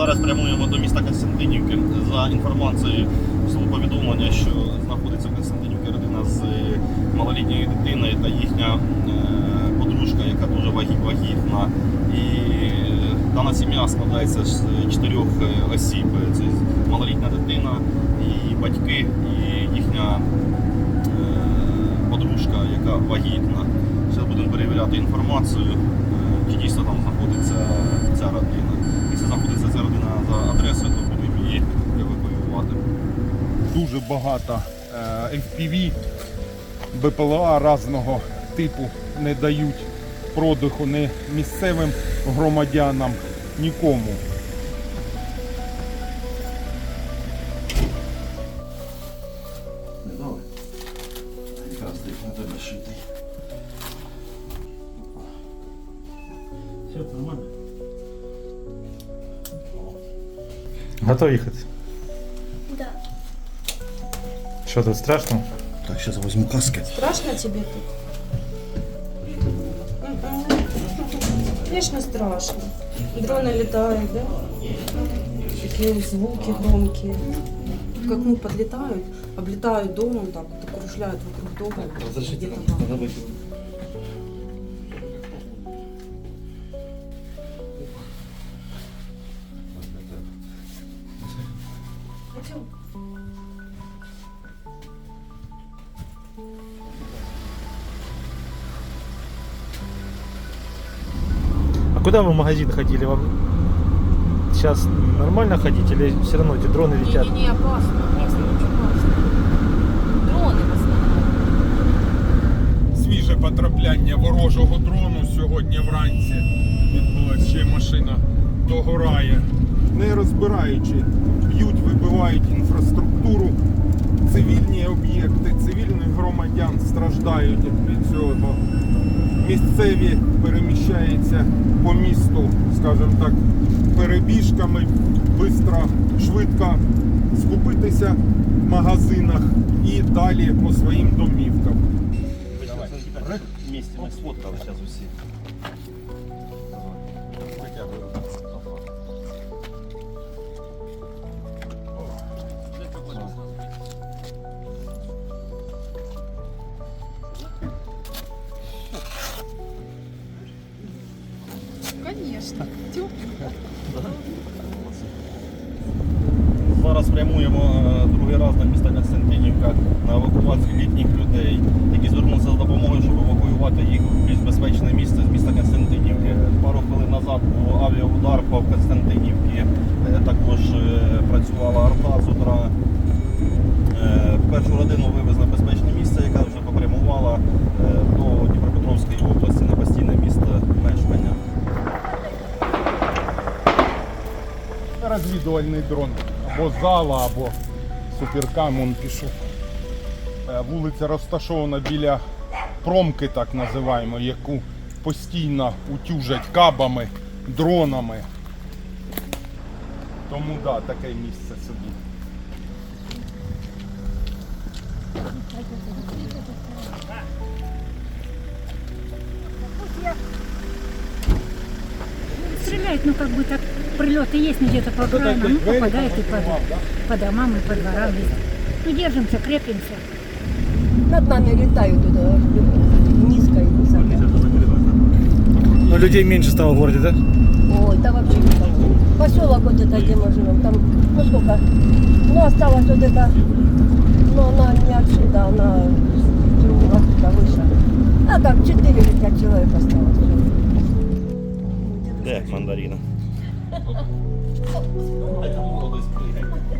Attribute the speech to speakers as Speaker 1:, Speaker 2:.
Speaker 1: Зараз прямуємо до міста Константинівки. За інформацією було повідомлення, що знаходиться в Константинівці родина з малолітньою дитиною та їхня е, подружка, яка дуже вагі- вагітна. І е, дана сім'я складається з чотирьох е, осіб. Це малолітня дитина, і батьки, і їхня е, подружка, яка вагітна. Зараз будемо перевіряти інформацію, е, чи дійсно там знаходиться ця родина. Якщо знаходиться ця родина за адресою, то будемо її евакуювати.
Speaker 2: Дуже багато е, FPV, БПЛА різного типу не дають продиху ні місцевим громадянам, нікому.
Speaker 1: Не дали? Якраз тих на тебе шитий.
Speaker 3: Все нормально.
Speaker 4: Готов їхати?
Speaker 5: Да.
Speaker 4: Що тут страшно?
Speaker 1: Так, зараз візьму каски.
Speaker 6: Страшно тебе тут? М-м. Конечно, страшно. Дроны летают, да? Такие звуки громкие. К окну подлетают, облетают домом, так, так кружляют вокруг дома. Где-то там. Пойдем.
Speaker 4: А куда вы в магазин ходили? Вам сейчас нормально ходить или все равно эти дроны летят?
Speaker 6: Не-не-не, опасно. Опасно. Дроны в основном.
Speaker 2: Свіже потрапляння ворожого дрону сьогодні вранці відбулася ще машина догорає. Не розбираючи, б'ють, вибивають інфраструктуру, цивільні об'єкти, цивільних громадян страждають від цього. Місцеві переміщаються по місту, скажімо так, перебіжками, бистро, швидко скупитися в магазинах і далі по своїм домівкам.
Speaker 1: Ми сфоткали зараз усі.
Speaker 6: Конечно.
Speaker 1: Зараз прямуємо е, другий раз на місто Константинівка на евакуацію літніх людей, які звернулися за допомогою, щоб евакуювати їх в більш безпечне місце з міста Константинівки. Пару хвилин назад був авіаудар по Константинівці.
Speaker 2: Розвідувальний дрон або зала, або суперкам он пішов. Е, Вулиця розташована біля промки, так називаємо, яку постійно утюжать кабами, дронами. Тому да, таке місце собі.
Speaker 5: Стреляют, ну как бы так прилеты есть, но где-то по окраинам, ну попадает и по, по домам, и по дворам. везде. Ну держимся, крепимся.
Speaker 7: Над нами летают туда, низко и высоко.
Speaker 4: Ну, людей меньше стало в городе, да?
Speaker 7: Ой, там вообще никого. Поселок вот это, где мы живем, там, ну сколько, ну осталось вот это, но она не отсюда, она отсюда выше. А так, 4 или 5 человек осталось.
Speaker 1: Де мандарина? I don't know this feeling.